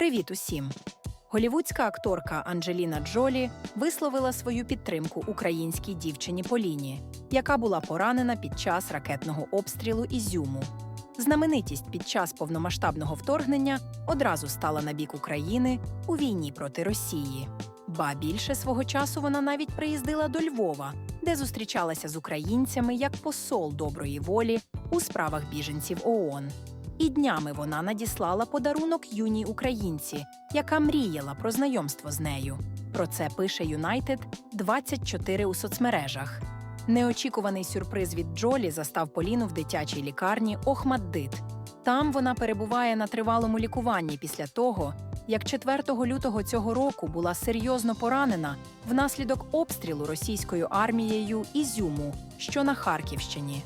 Привіт усім! Голівудська акторка Анджеліна Джолі висловила свою підтримку українській дівчині Поліні, яка була поранена під час ракетного обстрілу Ізюму. Знаменитість під час повномасштабного вторгнення одразу стала на бік України у війні проти Росії. Ба більше свого часу вона навіть приїздила до Львова, де зустрічалася з українцями як посол доброї волі у справах біженців ООН. І днями вона надіслала подарунок юній українці, яка мріяла про знайомство з нею. Про це пише Юнайтед 24 у соцмережах. Неочікуваний сюрприз від Джолі застав Поліну в дитячій лікарні Охмаддит. Там вона перебуває на тривалому лікуванні після того, як 4 лютого цього року була серйозно поранена внаслідок обстрілу російською армією Ізюму, що на Харківщині.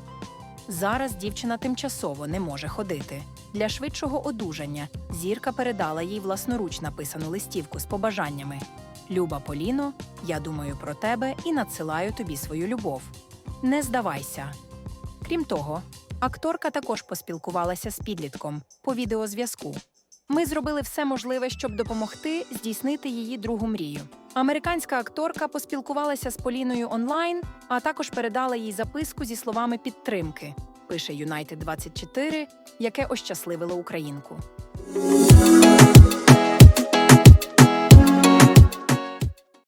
Зараз дівчина тимчасово не може ходити. Для швидшого одужання зірка передала їй власноруч написану листівку з побажаннями: Люба Поліно, я думаю про тебе і надсилаю тобі свою любов. Не здавайся. Крім того, акторка також поспілкувалася з підлітком по відеозв'язку. Ми зробили все можливе, щоб допомогти здійснити її другу мрію. Американська акторка поспілкувалася з Поліною онлайн, а також передала їй записку зі словами підтримки. Пише Юнайтед 24 яке ощасливило українку.